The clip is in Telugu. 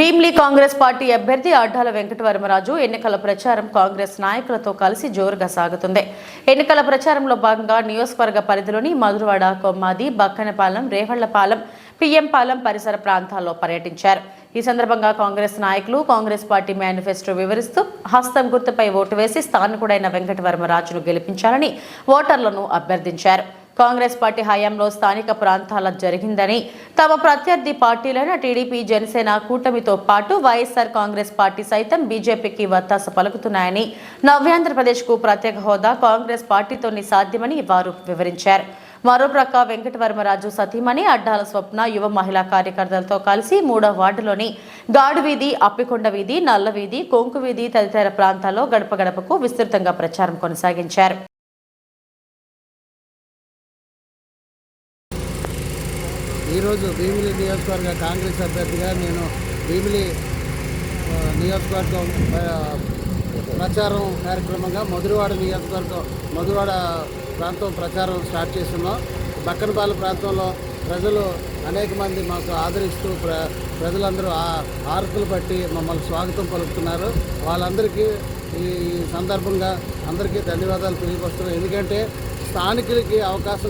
భీమ్లీ కాంగ్రెస్ పార్టీ అభ్యర్థి అడ్డాల వెంకటవరమరాజు ఎన్నికల ప్రచారం కాంగ్రెస్ నాయకులతో కలిసి జోరుగా సాగుతుంది. ఎన్నికల ప్రచారంలో భాగంగా నియోజకవర్గ పరిధిలోని మధురవాడ కొమ్మాది బక్కనపాలెం రేవళ్ళపాలెం పిఎంపాలెం పరిసర ప్రాంతాల్లో పర్యటించారు. ఈ సందర్భంగా కాంగ్రెస్ నాయకులు కాంగ్రెస్ పార్టీ మేనిఫెస్టో వివరిస్తూ హస్తం గుర్తుపై ఓటు వేసి స్థానికుడైన వెంకటవరమరాజును గెలిపించాలని ఓటర్లను అభ్యర్థించారు. కాంగ్రెస్ పార్టీ హయాంలో స్థానిక ప్రాంతాల జరిగిందని తమ ప్రత్యర్థి పార్టీలైన టీడీపీ జనసేన కూటమితో పాటు వైఎస్ఆర్ కాంగ్రెస్ పార్టీ సైతం బీజేపీకి వత్తాస పలుకుతున్నాయని నవ్యాంధ్రప్రదేశ్కు ప్రత్యేక హోదా కాంగ్రెస్ పార్టీతోనే సాధ్యమని వారు వివరించారు. మరోప్రక్క వెంకటవర్మరాజు సతీమణి అడ్డాల స్వప్న యువ మహిళా కార్యకర్తలతో కలిసి మూడో వార్డులోని గాడు వీధి అప్పికొండ వీధి నల్ల వీధి కొంకు వీధి తదితర ప్రాంతాల్లో గడప గడపకు విస్తృతంగా ప్రచారం కొనసాగించారు. ఈరోజు భీమిలి నియోజకవర్గ కాంగ్రెస్ అభ్యర్థిగా నేను భీమిలి నియోజకవర్గం ప్రచారం కార్యక్రమంగా మధురవాడ నియోజకవర్గం మధురవాడ ప్రాంతం ప్రచారం స్టార్ట్ చేస్తున్నాం. బక్కనపాలెం ప్రాంతంలో ప్రజలు అనేక మంది మాకు ఆదరిస్తూ ప్ర ప్రజలందరూ ఆ ఆరతులు బట్టి మమ్మల్ని స్వాగతం పలుకుతున్నారు. వాళ్ళందరికీ ఈ సందర్భంగా అందరికీ ధన్యవాదాలు తెలియపరుస్తున్నాం. ఎందుకంటే స్థానికులకి అవకాశం